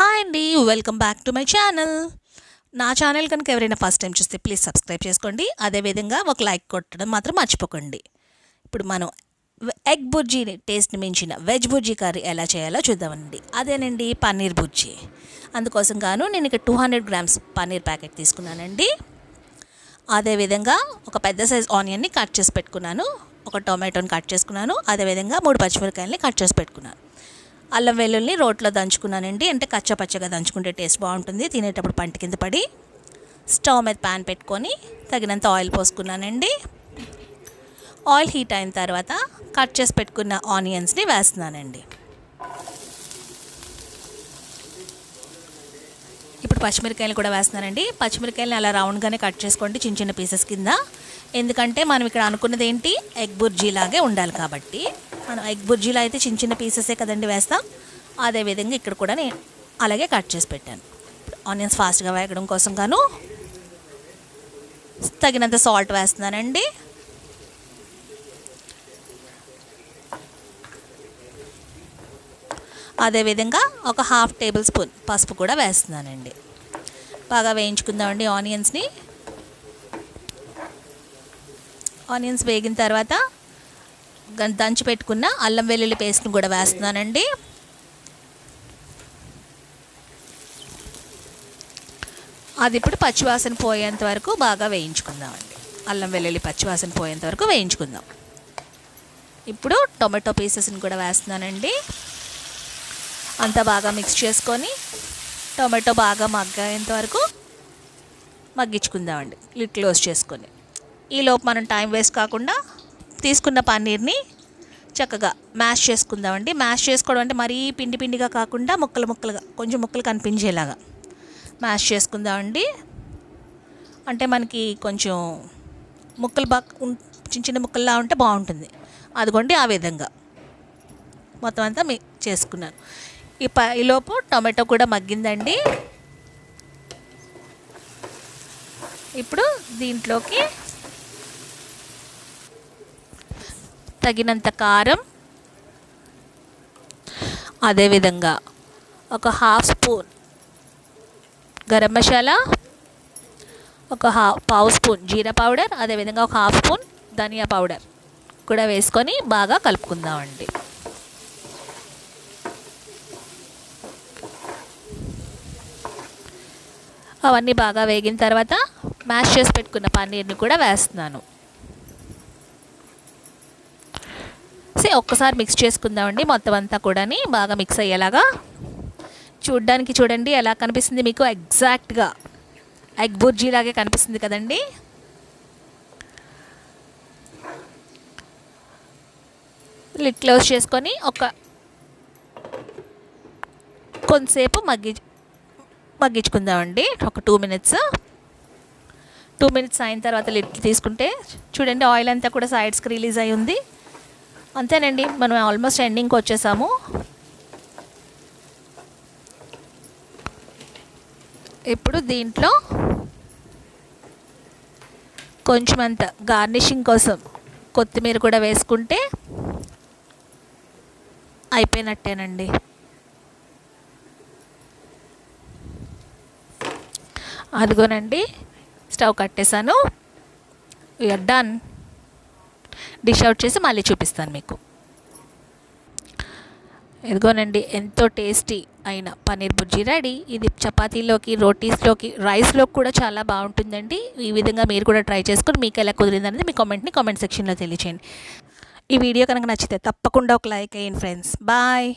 Hi అండి welcome back to my channel. నా channel కనుక ఎవరైనా ఫస్ట్ టైం చూస్తే ప్లీజ్ సబ్స్క్రైబ్ చేసుకోండి. అదేవిధంగా ఒక లైక్ కొట్టడం మాత్రం మర్చిపోకండి. ఇప్పుడు మనం ఎగ్ బుర్జీని టేస్ట్ మించిన వెజ్ బుర్జీ కర్రీ ఎలా చేయాలో చూద్దామండి. అదేనండి పన్నీర్ బుర్జీ. అందుకోసం గాను నేను ఇక్కడ two hundred grams paneer packet తీసుకున్నానండి. అదేవిధంగా ఒక పెద్ద సైజ్ ఆనియన్ని కట్ చేసి పెట్టుకున్నాను. ఒక టొమాటోని కట్ చేసుకున్నాను. అదేవిధంగా మూడు పచ్చిమిరకాయలని కట్ చేసి పెట్టుకున్నాను. అల్లం వెల్లుల్ని రోట్లో దంచుకున్నానండి. అంటే కచ్చా పచ్చగా దంచుకుంటే టేస్ట్ బాగుంటుంది. తినేటప్పుడు పంట కింద పడి స్టవ్ మీద ప్యాన్ పెట్టుకొని తగినంత ఆయిల్ పోసుకున్నానండి. ఆయిల్ హీట్ అయిన తర్వాత కట్ చేసి పెట్టుకున్న ఆనియన్స్ని వేస్తున్నానండి. ఇప్పుడు పచ్చిమిరకాయలు కూడా వేస్తున్నానండి. పచ్చిమిరకాయలని అలా రౌండ్గానే కట్ చేసుకోండి చిన్న చిన్న పీసెస్ కింద. ఎందుకంటే మనం ఇక్కడ అనుకున్నది ఏంటి ఎగ్ బుర్జీ లాగే ఉండాలి కాబట్టి. మనం ఎగ్ బుర్జీలో అయితే చిన్న చిన్న పీసెసే కదండి వేస్తాం. అదేవిధంగా ఇక్కడ కూడా నేను అలాగే కట్ చేసి పెట్టాను. ఆనియన్స్ ఫాస్ట్గా వేగడం కోసం గాను తగినంత సాల్ట్ వేస్తున్నానండి. అదేవిధంగా ఒక హాఫ్ టేబుల్ స్పూన్ పసుపు కూడా వేస్తున్నానండి. బాగా వేయించుకుందామండి ఆనియన్స్ని. ఆనియన్స్ వేగిన తర్వాత దంచి పెట్టుకున్న అల్లం వెల్లుల్లి పేస్ట్ని కూడా వేస్తున్నానండి. అది ఇప్పుడు పచ్చివాసన పోయేంత వరకు బాగా వేయించుకుందామండి. అల్లం వెల్లుల్లి పచ్చివాసన పోయేంత వరకు వేయించుకుందాం. ఇప్పుడు టొమాటో పీసెస్ని కూడా వేస్తున్నానండి. అంతా బాగా మిక్స్ చేసుకొని టొమాటో బాగా మగ్గేంత వరకు మగ్గించుకుందామండి. క్లోజ్ చేసుకొని. ఈలోపు మనం టైం వేస్ట్ కాకుండా తీసుకున్న పన్నీర్ని చక్కగా మ్యాష్ చేసుకుందామండి. మ్యాష్ చేసుకోవడం అంటే మరీ పిండి పిండిగా కాకుండా ముక్కలు ముక్కలుగా కొంచెం ముక్కలు కనిపించేలాగా మ్యాష్ చేసుకుందామండి. అంటే మనకి కొంచెం ముక్కలు బాగా ఉం- చిన్న చిన్న ముక్కల్లా ఉంటే బాగుంటుంది. అదిగోండి ఆ విధంగా. మొత్తం అంతా మీ చేసుకున్నాను. ఈ ప ఈలోపు టొమాటో కూడా మగ్గిందండి. ఇప్పుడు దీంట్లోకి తగినంత కారం. అదేవిధంగా ఒక హాఫ్ స్పూన్ గరం మసాలా ఒక హా పావు స్పూన్ జీరా పౌడర్ అదేవిధంగా ఒక హాఫ్ స్పూన్ ధనియా పౌడర్ కూడా వేసుకొని బాగా కలుపుకుందామండి. అవన్నీ బాగా వేగిన తర్వాత మ్యాష్ చేసి పెట్టుకున్న పన్నీర్ని కూడా వేస్తున్నాను. ఒక్కసారి మిక్స్ చేసుకుందామండి. మొత్తం అంతా కూడాని బాగా మిక్స్ అయ్యేలాగా చూడ్డానికి చూడండి ఎలా కనిపిస్తుంది మీకు ఎగ్జాక్ట్గా ఎగ్ బుర్జీ లాగే కనిపిస్తుంది కదండి. లిడ్ క్లోజ్ చేసుకొని ఒక కొంతసేపు మగ్గి మగ్గించుకుందామండి. ఒక టూ మినిట్స్ టూ మినిట్స్ అయిన తర్వాత లిడ్ తీసుకుంటే చూడండి ఆయిల్ అంతా కూడా సైడ్స్కి రిలీజ్ అయి ఉంది. అంతేనండి మనం ఆల్మోస్ట్ ఎండింగ్కి వచ్చేసాము. ఇప్పుడు దీంట్లో కొంచెం అంత గార్నిషింగ్ కోసం కొత్తిమీర కూడా వేసుకుంటే అయిపోయినట్టేనండి. అదిగోనండి స్టవ్ కట్టేశాను. యూఆర్ డన్ డిష్ అవుట్ చేసి మళ్ళీ చూపిస్తాను మీకు. ఇదిగోనండి ఎంతో టేస్టీ అయిన పన్నీర్ బుర్జీ రెడీ. ఇది చపాతీలోకి రోటీస్లోకి రైస్లోకి కూడా చాలా బాగుంటుందండి. ఈ విధంగా మీరు కూడా ట్రై చేసుకొని మీకు ఎలా కుదిరిందనేది మీ కామెంట్ని కామెంట్ సెక్షన్లో తెలియచేయండి. ఈ వీడియో కనుక నచ్చితే తప్పకుండా ఒక లైక్ అయ్యండి ఫ్రెండ్స్. బాయ్.